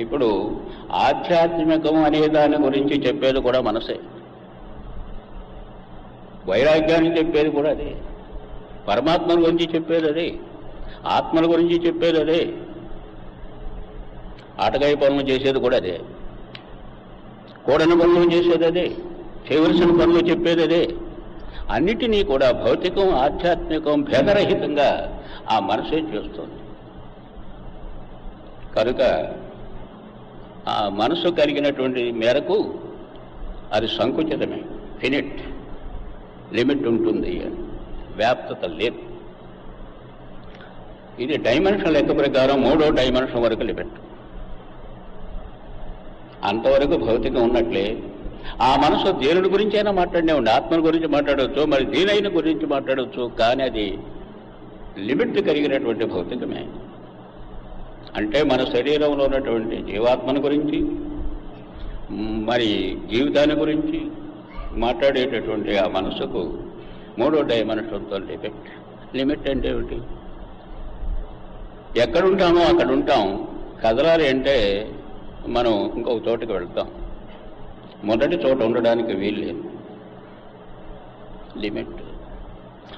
ఇప్పుడు ఆధ్యాత్మికం అనే దాని గురించి చెప్పేది కూడా మనసే. వైరాగ్యాన్ని చెప్పేది కూడా అదే. పరమాత్మ గురించి చెప్పేది అదే. ఆత్మల గురించి చెప్పేది అదే. ఆటకాయ పనులు చేసేది కూడా అదే. కూడని పనులు చేసేది అదే. చేయవలసిన పనులు చెప్పేది అదే. అన్నిటినీ కూడా భౌతికం ఆధ్యాత్మికం భేదరహితంగా ఆ మనసే చేస్తుంది. కనుక ఆ మనసు కలిగినటువంటి మేరకు అది సంకుచితమే. ఫినిట్ లిమిట్ ఉంటుంది. అని వ్యాప్తత లేదు. ఇది డైమెన్షన్ లెక్క ప్రకారం మూడో డైమెన్షన్ వరకు లిమిట్ అంతవరకు భౌతికం ఉన్నట్లే. ఆ మనసు దేనుడి గురించి అయినా మాట్లాడినే ఉండి ఆత్మల గురించి మాట్లాడవచ్చు మరి దేనైన గురించి మాట్లాడవచ్చు కానీ అది లిమిట్ కలిగినటువంటి భౌతికమే. అంటే మన శరీరంలో ఉన్నటువంటి జీవాత్మను గురించి మరి జీవితాన్ని గురించి మాట్లాడేటటువంటి ఆ మనసుకు మూడో డైమెన్షన్తో లిమిట్ లిమిట్ అంటే ఏమిటి? ఎక్కడుంటామో అక్కడ ఉంటాం కదలాలి అంటే మనం ఇంకొక చోటుకి వెళ్తాం. మొదటి చోట ఉండడానికి వీల్లేదు లిమిట్.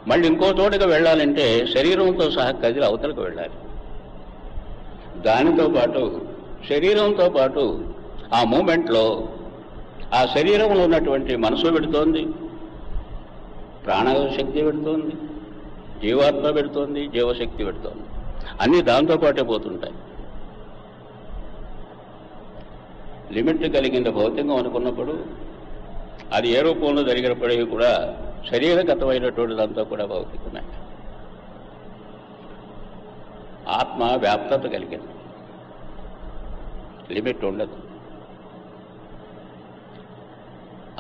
మళ్ళీ ఇంకో చోటుకి వెళ్ళాలంటే శరీరంతో సహా కదిలి అవతలకు వెళ్ళాలి. దానితో పాటు శరీరంతో పాటు ఆ మూమెంట్లో ఆ శరీరంలో ఉన్నటువంటి మనసు పెడుతోంది ప్రాణశక్తి పెడుతోంది జీవాత్మ పెడుతోంది జీవశక్తి పెడుతోంది. అన్నీ దాంతో పాటే పోతుంటాయి. లిమిట్ కలిగిన భౌతికం అనుకున్నప్పుడు అది ఏ రూపంలో జరిగినప్పటికీ కూడా శరీరగతమైనటువంటి దాంతో కూడా భౌతికమే. ఆత్మ వ్యాప్తత కలిగింది. లిమిట్ ఉండదు.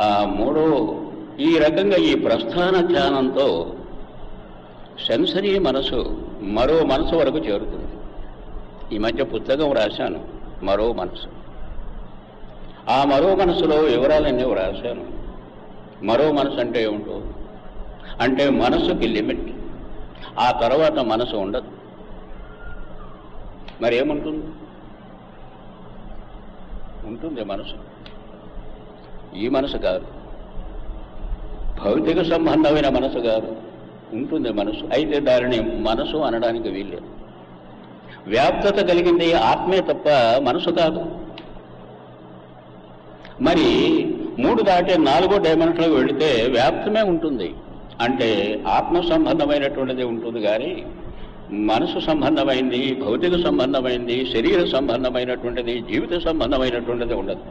ఆ మూడో ఈ రకంగా ఈ ప్రస్థాన ధ్యానంతో సెన్సరీ మనసు మరో మనసు వరకు చేరుతుంది. ఈ మధ్య పుస్తకం రాశాను మరో మనసు. ఆ మరో మనసులో వివరాలన్నీ వ్రాశాను. మరో మనసు అంటే ఏమిటో? అంటే మనసుకి లిమిట్. ఆ తర్వాత మనసు ఉండదు. మరి ఏముంటుంది ఉంటుంది మనసు. ఈ మనసు కాదు. భౌతిక సంబంధమైన మనసు కాదు. ఉంటుంది మనసు. అయితే దానిని మనసు అనడానికి వీల్లేదు. వ్యాప్తత కలిగింది ఆత్మే తప్ప మనసు కాదు. మరి మూడు దాటే నాలుగో డైమెన్షన్లో వెళితే వ్యాప్తమే ఉంటుంది. అంటే ఆత్మ సంబంధమైనటువంటిది ఉంటుంది కానీ మనసు సంబంధమైంది భౌతిక సంబంధమైంది శరీర సంబంధమైనటువంటిది జీవిత సంబంధమైనటువంటిది ఉండదు.